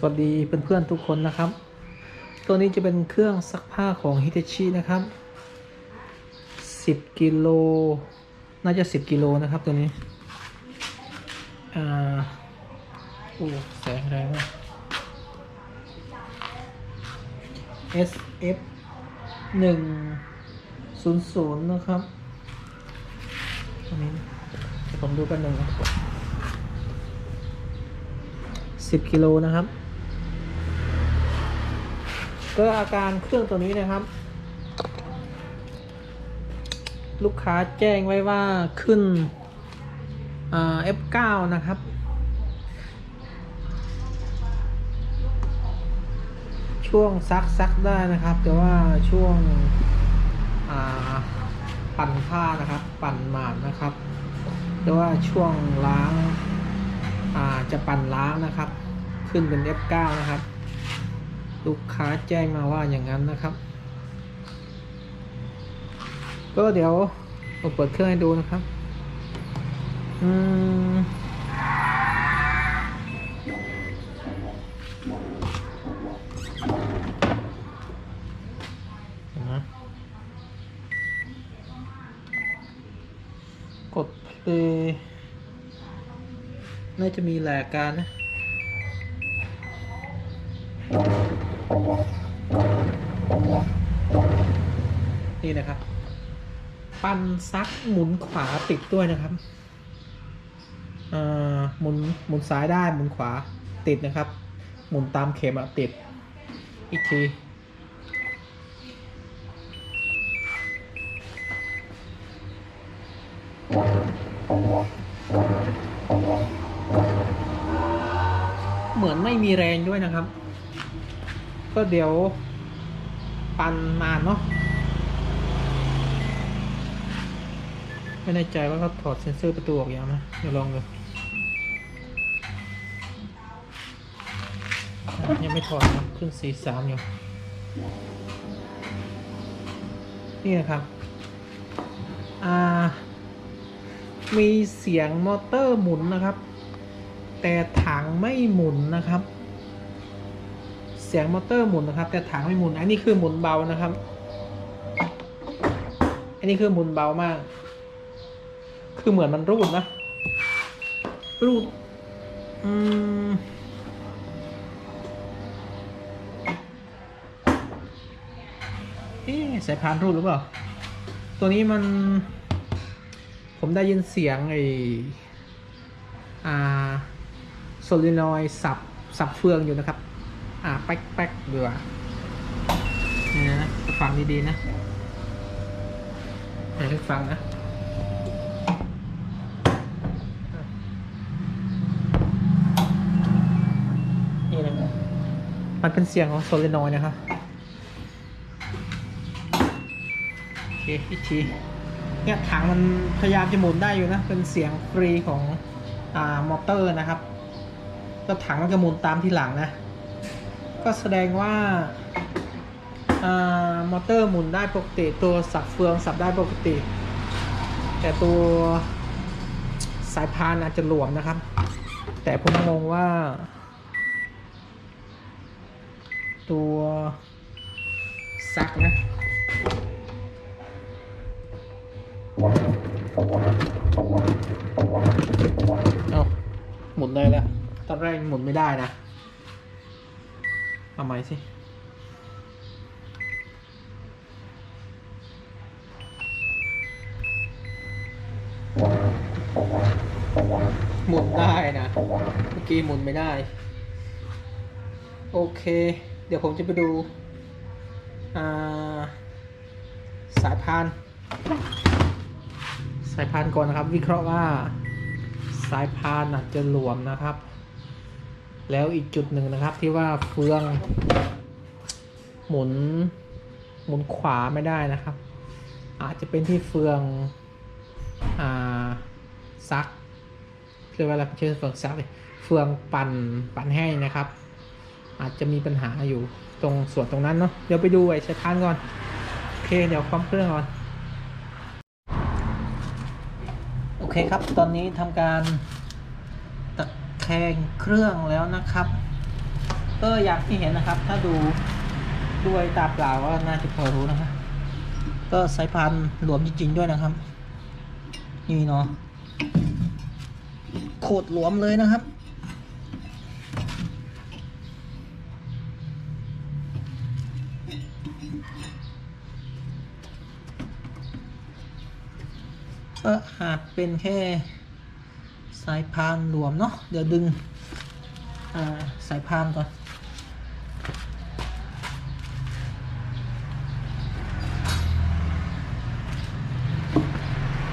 สวัสดีเพื่อนๆทุกคนนะครับ ตัวนี้จะเป็นเครื่องซักผ้าของ Hitachi นะครับ 10กิโลน่าจะ 10กิโลนะครับตัวนี้อ่าโอ้แสงแรงมาก SF 100นะครับตัวนี้ผมดูกันหนึ่งนะ10กิโลนะครับ ก็อาการเครื่องตัวนี้นะครับ ลูกค้าแจ้งไว้ว่าขึ้นอ่า F9 นะครับ ช่วงซักซักได้นะครับ แต่ว่าช่วงปั่นผ้านะครับ ปั่นหมานนะครับแต่ว่าช่วงล้างาจะปั่นล้างนะครับ ขึ้นเป็น F9 นะครับ ลูกค้าแจ้งมาว่าอย่างนั้นนะครับ ก็เดี๋ยวผมเปิดเครื่องให้ดูนะครับ อืมเห็นไหมกดเพลย์น่าจะมีแหลกการนะ นี่นะครับ ปันซักหมุนขวาติดด้วยนะครับหมุนหมุนซ้ายได้หมุนขวาติดนะครับ หมุนตามเข็มอะติด อีกทีเหมือนไม่มีแรงด้วยนะครับ ก็เดี๋ยว ปันนาเนาะ ไม่แน่ใจว่าเขาถอดเซ็นเซอร์ประตูออกยังนะเดี๋ยวลองดูยังไม่ถอดนะขึ้นสีสามอยู่นี่นะครับ อ่า มีเสียงมอเตอร์หมุนนะครับ แต่ถังไม่หมุนนะครับ เสียงมอเตอร์หมุนนะครับ แต่ถังไม่หมุน อันนี้คือหมุนเบานะครับ อันนี้คือหมุนเบามาก คือเหมือนมันรูดนะ รูด อืมเอ๊สายพานรูดหรือเปล่า ตัวนี้มัน ผมได้ยินเสียงไออ่าโซลินอยสับ สับเฟืองอยู่นะครับ อ่า แป๊กแป๊กดีกว่านี่นะฟังดี ๆ นะให้ทุกฟังนะ นี่นะครับ มันเป็นเสียงของโซเลนอยนะครับโอเคอีกทีเนี่ยถังมันพยายามจะหมุนได้อยู่นะ เป็นเสียงฟรีของอ่ามอเตอร์นะครับก็ถังมันจะหมุนตามที่หลังนะ ก็แสดงว่าอ่ามอเตอร์หมุนได้ปกติ ตัวสับเฟืองสับได้ปกติ แต่ตัวสายพานอาจจะหลวมนะครับ แต่ผมงงว่า ตัวซักนะเอาหมุนได้แล้ว ตอนแรกหมุนไม่ได้นะเอาใหมสิหมุนได้นะ เมื่อกี้หมุนไม่ได้ โอเค เดี๋ยวผมจะไปดูสายพาน สายพานก่อนนะครับ วิเคราะห์ว่าสายพานอาจจะหลวมนะครับ แล้วอีกจุดหนึ่งนะครับที่ว่าเฟือง หมุนหมุนขวาไม่ได้นะครับ อาจจะเป็นที่เฟืองอ่าซักเรียกว่าอะไรเชื่อเฟืองซักเลยเฟืองปั่นปั่นแห้งนะครับ อาจจะมีปัญหาอยู่ตรงส่วนตรงนั้นเนาะเดี๋ยวไปดูไอ้สายพานก่อน โอเค เดี๋ยวความเครื่องก่อน โอเคครับ ตอนนี้ทำการตะแคงเครื่องแล้วนะครับ ก็อย่างที่เห็นนะครับ ถ้าดูด้วยตาเปล่าก็น่าจะพอรู้นะครับก็สายพานหลวมจริง ๆ ด้วยนะครับ นี่เนาะโคตรหลวมเลยนะครับ ก็อาจเป็นแค่สายพานหลวมเนาะเดี๋ยวดึงาสายพานก่อน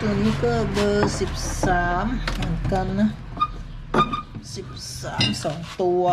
ตัวนี้ก็เบอร์สิบสามเหมือนกันนะสิบสามสองตัว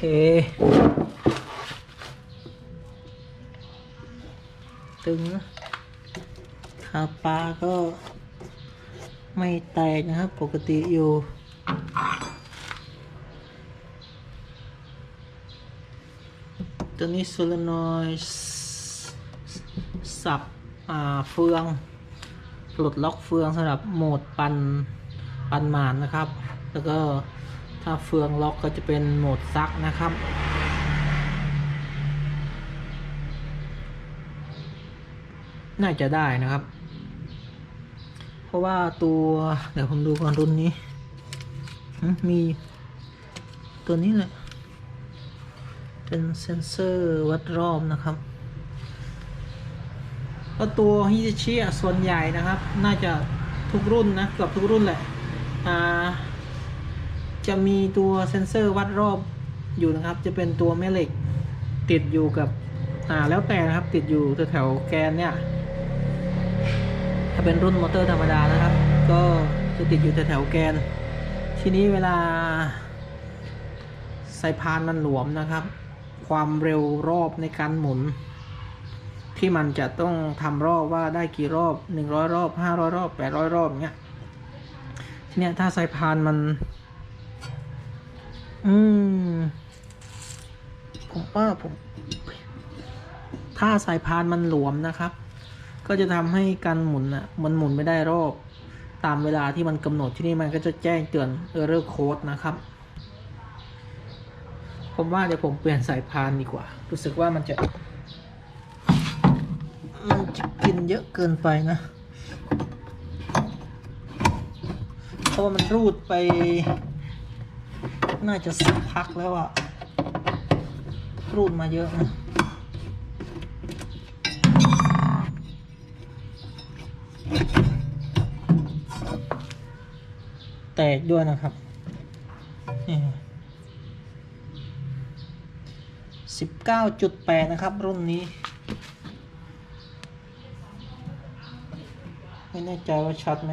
ตึงนะขาปลาก็ไม่แตกนะครับ ปกติอยู่ตัวนี้โซลานอยสับเฟืองปลดล็อกเฟืองสำหรับโหมดปันปันหมานนะครับ แล้วก็ ถ้าเฟืองล็อกก็จะเป็นโหมดซักนะครับ น่าจะได้นะครับ เพราะว่าตัวเดี๋ยวผมดูก่อนรุ่นนี้ มีตัวนี้แหละ เป็นเซนเซอร์วัดรอบนะครับก็ตัวฮิตาชิส่วนใหญ่นะครับ น่าจะทุกรุ่นนะเกือบทุกรุ่นแหละอ่า จะมีตัวเซนเซอร์วัดรอบอยู่นะครับ จะเป็นตัวแม่เหล็กติดอยู่กับอ่าแล้วแต่นะครับติดอยู่แถวแกนเนี่ย ถ้าเป็นรุ่นมอเตอร์ธรรมดานะครับ ก็จะติดอยู่แถวแกน ทีนี้เวลาสายพานมันหลวมนะครับ ความเร็วรอบในการหมุน ที่มันจะต้องทำรอบว่าได้กี่รอบ 100 รอบ 500 รอบ 800 รอบเงี้ยทีเนี้ยถ้าสายพานมัน อืม ผมว่าผม ถ้าสายพานมันหลวมนะครับ ก็จะทำให้การหมุนอะ มันหมุนไม่ได้รอบ ตามเวลาที่มันกำหนดที่นี่มันก็จะแจ้งเตือน error code นะครับ ผมว่าเดี๋ยวผมเปลี่ยนสายพานดีกว่า รู้สึกว่ามันจะ มันจะกินเยอะเกินไปนะเพราะว่ามันรูดไป น่าจะสักพักแล้วอะรูดมาเยอะนะแตกด้วยนะครับสิบเก้าจุดแปดนะครับ รุ่นนี้ ไม่แน่ใจว่าชัดไหม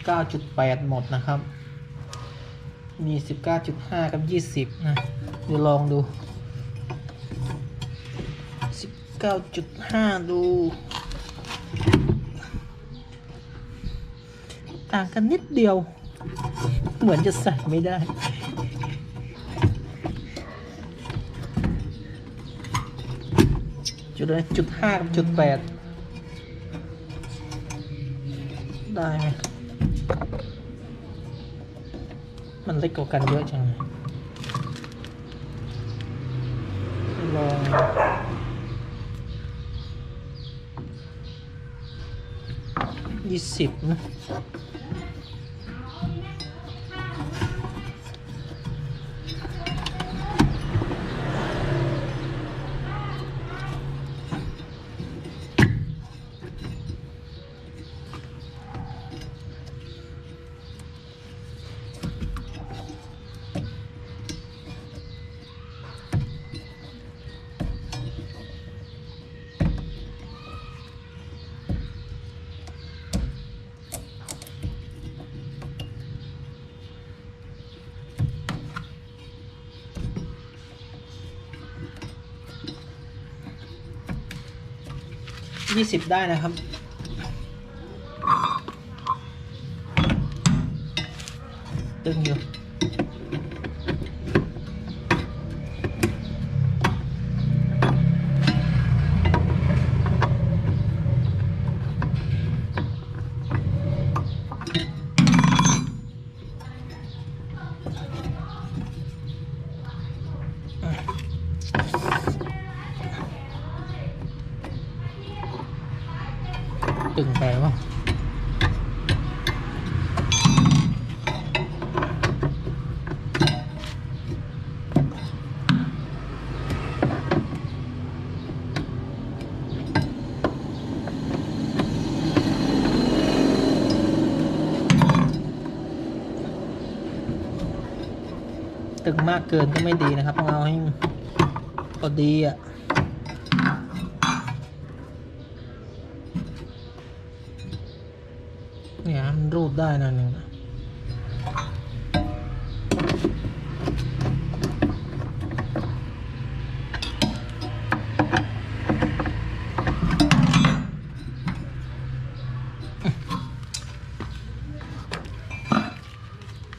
สิบเก้าจุดแปดหมดนะครับ มีสิบเก้าจุดห้ากับยี่สิบนะเดี๋ยวลองดูสิบเก้าจุดห้าดู ต่างกันนิดเดียว เหมือนจะใส่ไม่ได้จุดอะไรจุดห้ากับจุดแปดได้ไหมมัน เล็กกว่ากันเยอะจังลองยี่สิบนะ ยี่สิบได้นะครับ ตึงอยู่ ตึงไปวะตึงมากเกินก็ไม่ดีนะครับต้องเอาให้พอดีอะ เนี่ยมันรูดได้หน่อยหนึ่งนะ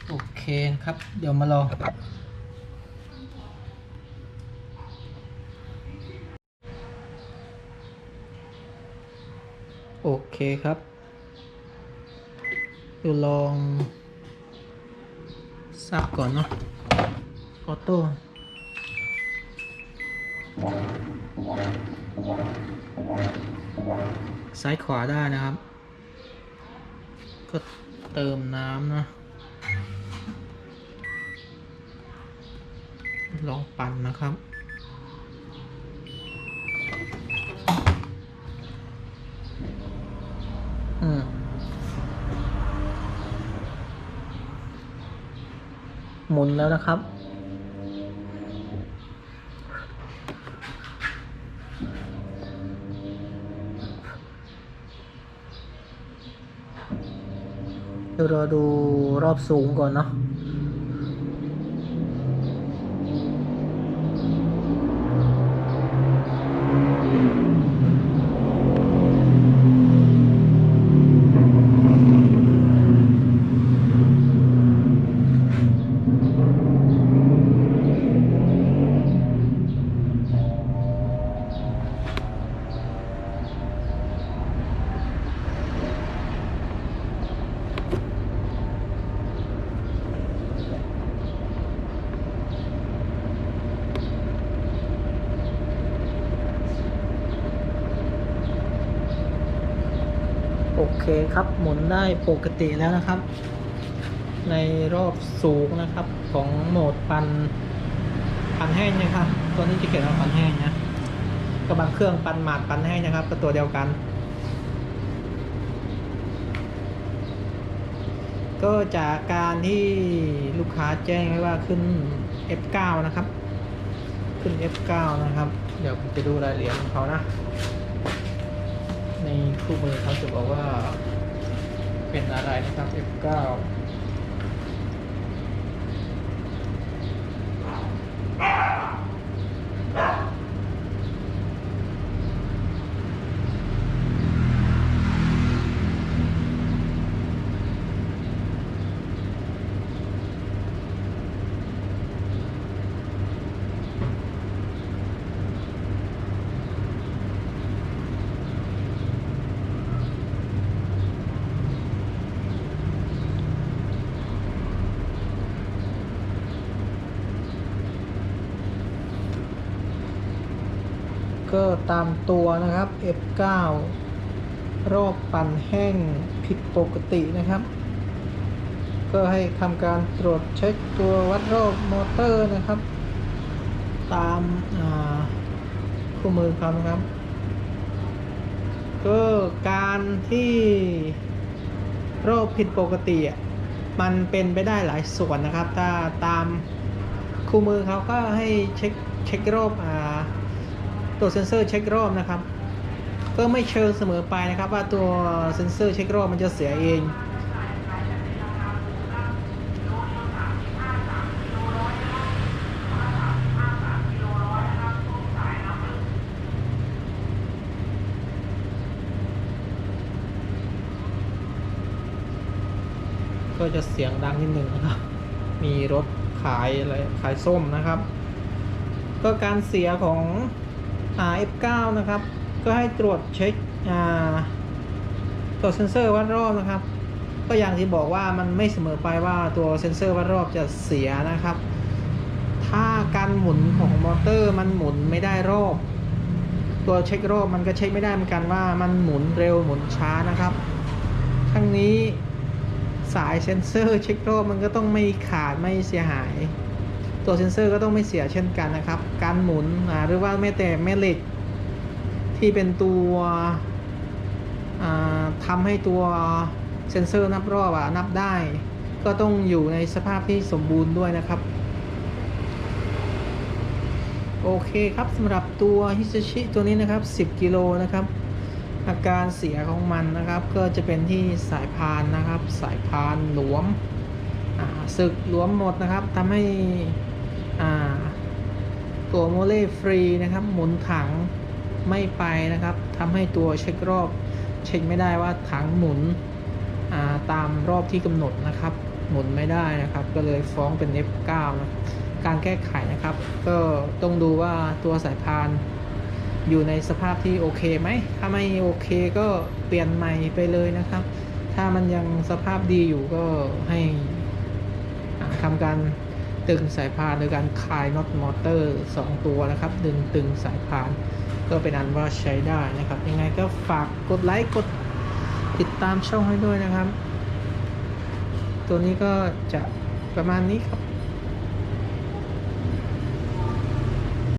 โอเคครับ เดี๋ยวมาลองโอเคครับ เดี๋ยวลองสับก่อนเนาะออโต้ซ้ายขวาได้นะครับ ก็เติมน้ำนะลองปั่นนะครับ หมุนแล้วนะครับ เดี๋ยวเราดูรอบสูงก่อนเนาะ ได้ปกติแล้วนะครับ ในรอบสูงนะครับของโหมดปันปันแห้งนะครับตัวนี้จะเขียนว่าปันแห้งนะกับบางเครื่องปันหมาดปันแห้งนะครับก็ตัวเดียวกัน ก็จากการที่ลูกค้าแจ้งไว้ว่าขึ้น F9 นะครับ ขึ้น F9 นะครับ เดี๋ยวผมจะดูรายละเอียดของเขานะ ในคู่มือเขาจะบอกว่า เป็นอะไรนะครับ F9 ตามตัวนะครับ F9 รอบปั่นแห้งผิดปกตินะครับ ก็ให้ทำการตรวจเช็คตัววัดรอบมอเตอร์นะครับ ตามคู่มือเขานะครับ ก็การที่รอบผิดปกติอะมันเป็นไปได้หลายส่วนนะครับ ถ้าตามคู่มือเขาก็ให้เช็คเช็ครอบอ่า ตัวเซนเซอร์เช็ครอบนะครับ ก็ไม่เชิงเสมอไปนะครับ ว่าตัวเซนเซอร์เช็ครอบมันจะเสียเอง ก็จะเสียงดังนิดนึงนะครับ มีรถขายอะไรขายส้มนะครับ ก็การเสียของ RF9 นะครับ ก็ให้ตรวจเช็คตัวเซนเซอร์วัดรอบนะครับ ก็อย่างที่บอกว่ามันไม่เสมอไปว่าตัวเซนเซอร์วัดรอบจะเสียนะครับ ถ้าการหมุนของมอเตอร์มันหมุนไม่ได้รอบ ตัวเช็ครอบมันก็เช็คไม่ได้เหมือนกันว่ามันหมุนเร็วหมุนช้านะครับทั้งนี้สายเซนเซอร์เช็ครอบมันก็ต้องไม่ขาดไม่เสียหาย ตัวเซนเซอร์ก็ต้องไม่เสียเช่นกันนะครับ การหมุนหรือว่าแม้แต่แม่เหล็ก ที่เป็นตัวอ่าทำให้ตัวเซนเซอร์นับรอบอะนับได้ ก็ต้องอยู่ในสภาพที่สมบูรณ์ด้วยนะครับ โอเคครับสำหรับตัวฮิซ a ชิตัวนี้นะครับ 10 กิโลนะครับ อาการเสียของมันนะครับ ก็จะเป็นที่สายพานนะครับ สายพานหลวมศึกหลวมหมดนะครับทำให้ ตัวโมเลฟรีนะครับหมุนถังไม่ไปนะครับทำให้ตัวเช็ครอบ เช็คไม่ได้ว่าถังหมุนาตามรอบที่กำหนดนะครับ หมุนไม่ได้นะครับ ก็เลยฟ้องเป็น F9 นะการแก้ไขนะครับ ก็ต้องดูว่าตัวสายพานอยู่ในสภาพที่โอเคไหม ถ้าไม่โอเคก็เปลี่ยนใหม่ไปเลยนะครับ ถ้ามันยังสภาพดีอยู่ก็ให้ทำการ ตึงสายพานโดยการคลายน็อตมอเตอร์ 2 ตัวนะครับ ดึงตึงสายพาน ก็เป็นอันว่าใช้ได้นะครับ ยังไงก็ฝากกดไลค์กดติดตามช่องให้ด้วยนะครับ ตัวนี้ก็จะประมาณนี้ครับ